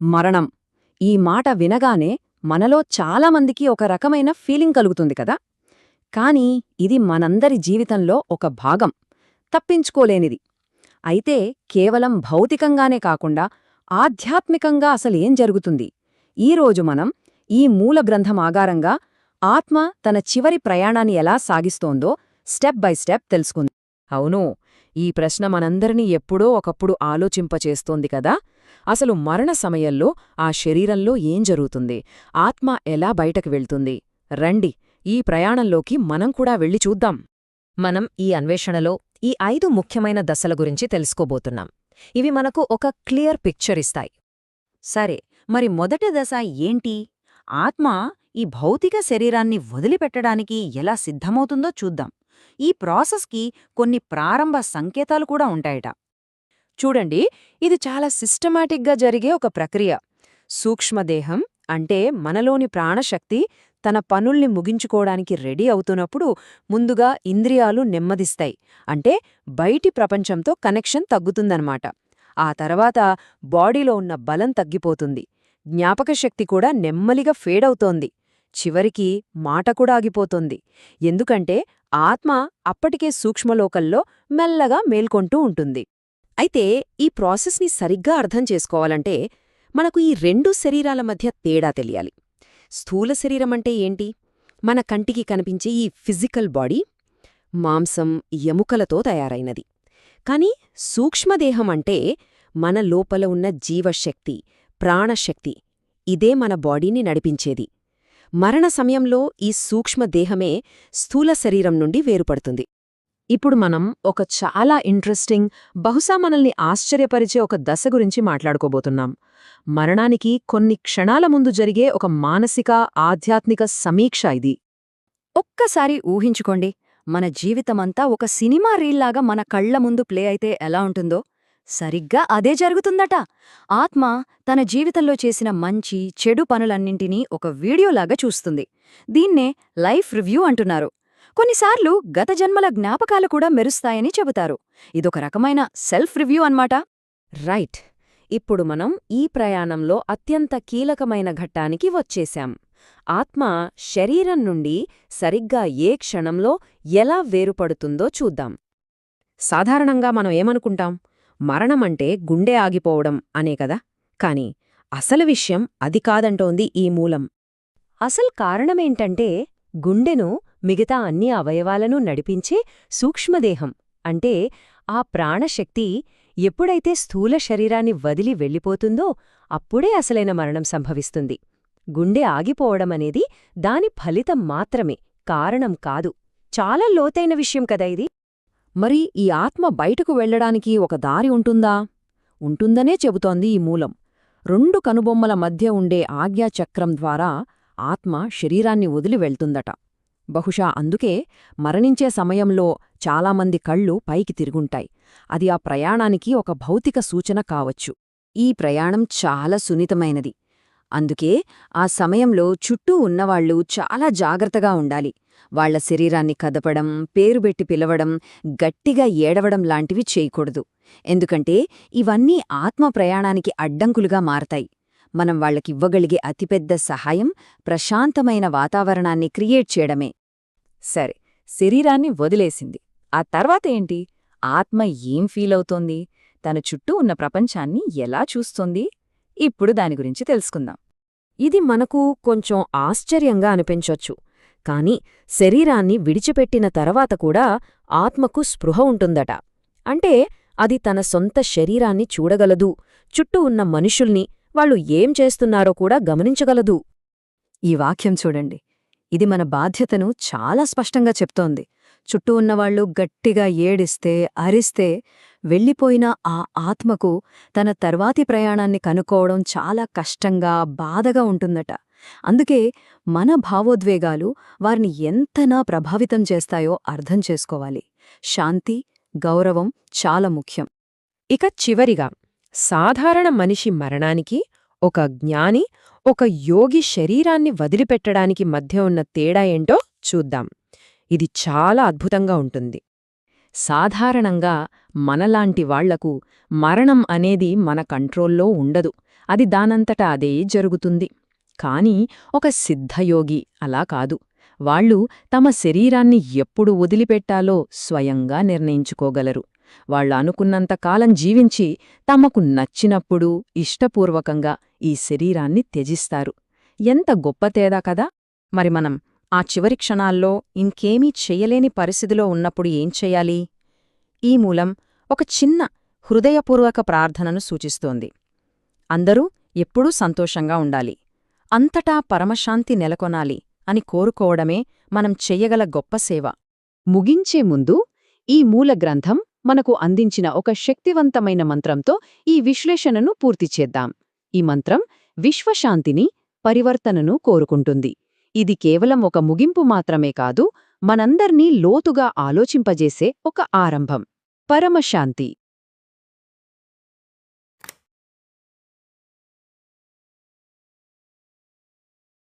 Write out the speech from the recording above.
మరణం. ఈ మాట వినగానే మనలో చాలామందికి ఒక రకమైన ఫీలింగ్ కలుగుతుంది కదా? కాని ఇది మనందరి జీవితంలో ఒక భాగం. తప్పించుకోలేనిది. అయితే కేవలం భౌతికంగానే కాకుండా ఆధ్యాత్మికంగా అసలేం జరుగుతుంది? ఈరోజు మనం ఈ మూల గ్రంథం ఆధారంగా ఆత్మ తన చివరి ప్రయాణాన్ని ఎలా సాగిస్తోందో స్టెప్ బై స్టెప్ తెలుసుకుంది. అవును ఈ ప్రశ్న మనందరినీ ఎప్పుడో ఒకప్పుడు ఆలోచింపచేస్తోంది కదా? అసలు మరణ సమయంలో ఆ శరీరంలో ఏం జరుగుతుంది? ఆత్మ ఎలా బయటకు వెళ్తుంది? రండి ఈ ప్రయాణంలోకి మనం కూడా వెళ్ళి చూద్దాం. మనం ఈ అన్వేషణలో ఈ ఐదు ముఖ్యమైన దశల గురించి తెలుసుకోబోతున్నాం. ఇవి మనకు ఒక క్లియర్ పిక్చర్ ఇస్తాయి. సరే మరి మొదటి దశ ఏంటి? ఆత్మ ఈ భౌతిక శరీరాన్ని వదిలిపెట్టడానికి ఎలా సిద్ధమవుతుందో చూద్దాం. ఈ ప్రాసెస్కి కొన్ని ప్రారంభ సంకేతాలు కూడా ఉంటాయట. చూడండి ఇది చాలా సిస్టమాటిక్గా జరిగే ఒక ప్రక్రియ. సూక్ష్మదేహం అంటే మనలోని ప్రాణశక్తి తన పనుల్ని ముగించుకోవడానికి రెడీ అవుతున్నప్పుడు ముందుగా ఇంద్రియాలు నెమ్మదిస్తాయి. అంటే బయటి ప్రపంచంతో కనెక్షన్ తగ్గుతుందన్నమాట. ఆ తర్వాత బాడీలో ఉన్న బలం తగ్గిపోతుంది. జ్ఞాపకశక్తి కూడా నెమ్మలిగా ఫేడవుతోంది చివరికి మాట కూడా ఆగిపోతోంది. ఎందుకంటే ఆత్మ అప్పటికే సూక్ష్మలోకల్లో మెల్లగా మేల్కొంటూ ఉంటుంది. అయితే ఈ ప్రాసెస్ని సరిగ్గా అర్థం చేసుకోవాలంటే మనకు ఈ రెండు శరీరాల మధ్య తేడా తెలియాలి. స్థూల శరీరమంటే ఏంటి? మన కంటికి కనిపించే ఈ ఫిజికల్ బాడీ మాంసం ఎముకలతో తయారైనది. కాని సూక్ష్మదేహం అంటే మన లోపల ఉన్న జీవశక్తి ప్రాణశక్తి ఇదే మన బాడీని నడిపించేది. మరణ సమయంలో ఈ సూక్ష్మదేహమే స్థూల శరీరం నుండి వేరుపడుతుంది. ఇప్పుడు మనం ఒక చాలా ఇంట్రెస్టింగ్ బహుశా మనల్ని ఆశ్చర్యపరిచే ఒక దశ గురించి మాట్లాడుకోబోతున్నాం. మరణానికి కొన్ని క్షణాల ముందు జరిగే ఒక మానసిక ఆధ్యాత్మిక సమీక్ష ఇది. ఒక్కసారి ఊహించుకోండి మన జీవితమంతా ఒక సినిమా రీల్లాగా మన కళ్ళ ముందు ప్లే అయితే ఎలా ఉంటుందో. సరిగ్గా అదే జరుగుతుందట. ఆత్మ తన జీవితంలో చేసిన మంచి చెడు పనులన్నింటినీ ఒక వీడియోలాగా చూస్తుంది. దీన్నే లైఫ్ రివ్యూ అంటున్నారు. కొన్నిసార్లు గత జన్మల జ్ఞాపకాలు కూడా మెరుస్తాయని చెబుతారు. ఇదొక రకమైన సెల్ఫ్ రివ్యూ అన్మాట. రైట్. ఇప్పుడు మనం ఈ ప్రయాణంలో అత్యంత కీలకమైన ఘట్టానికి వచ్చేశాం. ఆత్మ శరీరం నుండి సరిగ్గా ఏ క్షణంలో ఎలా వేరుపడుతుందో చూద్దాం. సాధారణంగా మనం ఏమనుకుంటాం? మరణమంటే గుండె ఆగిపోవడం అనే కదా? కాని అసలు విషయం అది కాదంటోంది ఈ మూలం. అసలు కారణమేంటంటే గుండెను మిగతా అన్ని అవయవాలను నడిపించే సూక్ష్మదేహం. అంటే ఆ ప్రాణశక్తి ఎప్పుడైతే స్థూల శరీరాన్ని వదిలి వెళ్ళిపోతుందో అప్పుడే అసలైన మరణం సంభవిస్తుంది. గుండె ఆగిపోవడమనేది దాని ఫలితం మాత్రమే కారణం కాదు. చాలా లోతైన విషయం కదా ఇది. మరి ఈ ఆత్మ బయటకు వెళ్ళడానికి ఒక దారి ఉంటుందా? ఉంటుందనే చెబుతోంది ఈ మూలం. రెండు కనుబొమ్మల మధ్య ఉండే ఆజ్ఞాచక్రం ద్వారా ఆత్మ శరీరాన్ని వదిలి వెళ్తుందట. బహుశా అందుకే మరణించే సమయంలో చాలామంది కళ్ళు పైకి తిరుగుంటాయి. అది ఆ ప్రయాణానికి ఒక భౌతిక సూచన కావచ్చు. ఈ ప్రయాణం చాలా సున్నితమైనది. అందుకే ఆ సమయంలో చుట్టూ ఉన్నవాళ్ళు చాలా జాగ్రత్తగా ఉండాలి. వాళ్ళ శరీరాన్ని కదపడం పేరుబెట్టి పిలవడం గట్టిగా ఏడవడం లాంటివి చేయకూడదు. ఎందుకంటే ఇవన్నీ ఆత్మ ప్రయాణానికి అడ్డంకులుగా మారతాయి. మనం వాళ్ళకివ్వగలిగే అతిపెద్ద సహాయం ప్రశాంతమైన వాతావరణాన్ని క్రియేట్ చేయడమే. సరే శరీరాన్ని వదిలేసింది. ఆ తర్వాత ఏంటి? ఆత్మ ఏం ఫీలవుతోంది తన చుట్టూ ఉన్న ప్రపంచాన్ని ఎలా చూస్తోంది? ఇప్పుడు దాని గురించి తెలుసుకుందాం. ఇది మనకు కొంచెం ఆశ్చర్యంగా అనిపించొచ్చు. కాని శరీరాన్ని విడిచిపెట్టిన తర్వాత కూడా ఆత్మకు స్పృహ ఉంటుందట. అంటే అది తన సొంత శరీరాన్ని చూడగలదు. చుట్టూ ఉన్న మనుషుల్ని వాళ్ళు ఏం చేస్తున్నారో కూడా గమనించగలదు. ఈ వాక్యం చూడండి. ఇది మన బాధ్యతను చాలా స్పష్టంగా చెప్తోంది. చుట్టూ ఉన్నవాళ్ళు గట్టిగా ఏడిస్తే అరిస్తే వెళ్ళిపోయిన ఆ ఆత్మకు తన తర్వాతి ప్రయాణాన్ని కనుక్కోవడం చాలా కష్టంగా బాధగా ఉంటుందట. అందుకే మన భావోద్వేగాలు వారిని ఎంతనా ప్రభావితం చేస్తాయో అర్థం చేసుకోవాలి. శాంతి గౌరవం చాలా ముఖ్యం. ఇక చివరిగా సాధారణ మనిషి మరణానికి ఒక జ్ఞాని ఒక యోగి శరీరాన్ని వదిలిపెట్టడానికి మధ్య ఉన్న తేడా ఏంటో చూద్దాం. ఇది చాలా అద్భుతంగా ఉంటుంది. సాధారణంగా మనలాంటి వాళ్ళకు మరణం అనేది మన కంట్రోల్లో ఉండదు. అది దానంతటా అదే జరుగుతుంది. కాని ఒక సిద్ధయోగి అలా కాదు. వాళ్ళు తమ శరీరాన్ని ఎప్పుడు వదిలిపెట్టాలో స్వయంగా నిర్ణయించుకోగలరు. వాళ్ళు కాలం జీవించి తమకు నచ్చినప్పుడు ఇష్టపూర్వకంగా ఈ శరీరాన్ని త్యజిస్తారు. ఎంత గొప్ప తేడా కదా! మరి మనం ఆ చివరి క్షణాల్లో ఇంకేమీ చెయ్యలేని పరిస్థితిలో ఉన్నప్పుడు ఏం చెయ్యాలి ఈ మూలం ఒక చిన్న హృదయపూర్వక ప్రార్థనను సూచిస్తోంది. అందరూ ఎప్పుడూ సంతోషంగా ఉండాలి. అంతటా పరమశాంతి నెలకొనాలి అని కోరుకోవడమే మనం చెయ్యగల గొప్ప సేవ. ముగించే ముందు ఈ మూల గ్రంథం మనకు అందించిన ఒక శక్తివంతమైన మంత్రంతో ఈ విశ్లేషణను పూర్తి చేద్దాం. ఈ మంత్రం విశ్వశాంతిని పరివర్తనను కోరుకుంటుంది. ఇది కేవలం ఒక ముగింపు మాత్రమే కాదు మనందర్నీ లోతుగా ఆలోచింపజేసే ఒక ఆరంభం. పరమశాంతి.